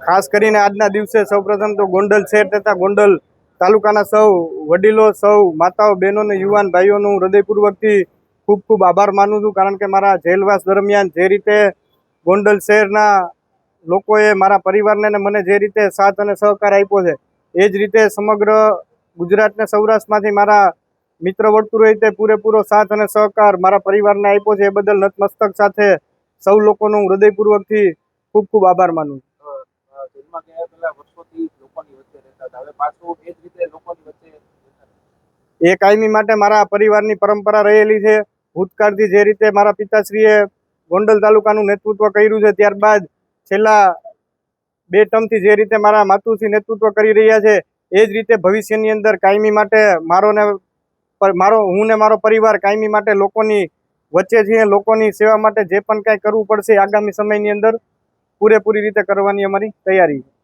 ખાસ કરીને આજના દિવસે સૌપ્રથમ તો ગોંડલ શહેર તથા ગોંડલ તાલુકાના સૌ વડીલો, સૌ માતાઓ, બહેનો અને યુવાન ભાઈઓનું હૃદયપૂર્વકથી ખૂબ ખૂબ આભાર માનું છું. કારણ કે મારા જેલવાસ દરમિયાન જે રીતે ગોંડલ શહેરના લોકોએ મારા પરિવારને અને મને જે રીતે સાથ અને સહકાર આપ્યો છે, એ જ રીતે સમગ્ર ગુજરાતને સૌરાષ્ટ્રમાંથી મારા મિત્ર વર્તુળોએ તે પૂરેપૂરો સાથ અને સહકાર મારા પરિવારને આપ્યો છે. એ બદલ નતમસ્તક સાથે સૌ લોકોનું હું હૃદયપૂર્વકથી ખૂબ ખૂબ આભાર માનું. એ કાયમી માટે મારા પરિવારની પરંપરા રહેલી છે. ભૂતકાળથી જે રીતે મારા પિતાશ્રીએ ગોંડલ તાલુકાનું નેતૃત્વ કર્યું છે ત્યારબાદ છેલ્લા બે ટર્મથી જે રીતે મારા માતુશ્રી નેતૃત્વ કરી રહ્યા છે એ જ રીતે ભવિષ્યની અંદર કાયમી માટે મારો ને મારો હું ને મારો પરિવાર કાયમી માટે લોકોની વચ્ચે જે લોકોની સેવા માટે જે પણ કાંઈ કરવું પડશે આગામી સમયની અંદર, પૂરેપૂરી રીતે કરવાની અમારી તૈયારી છે.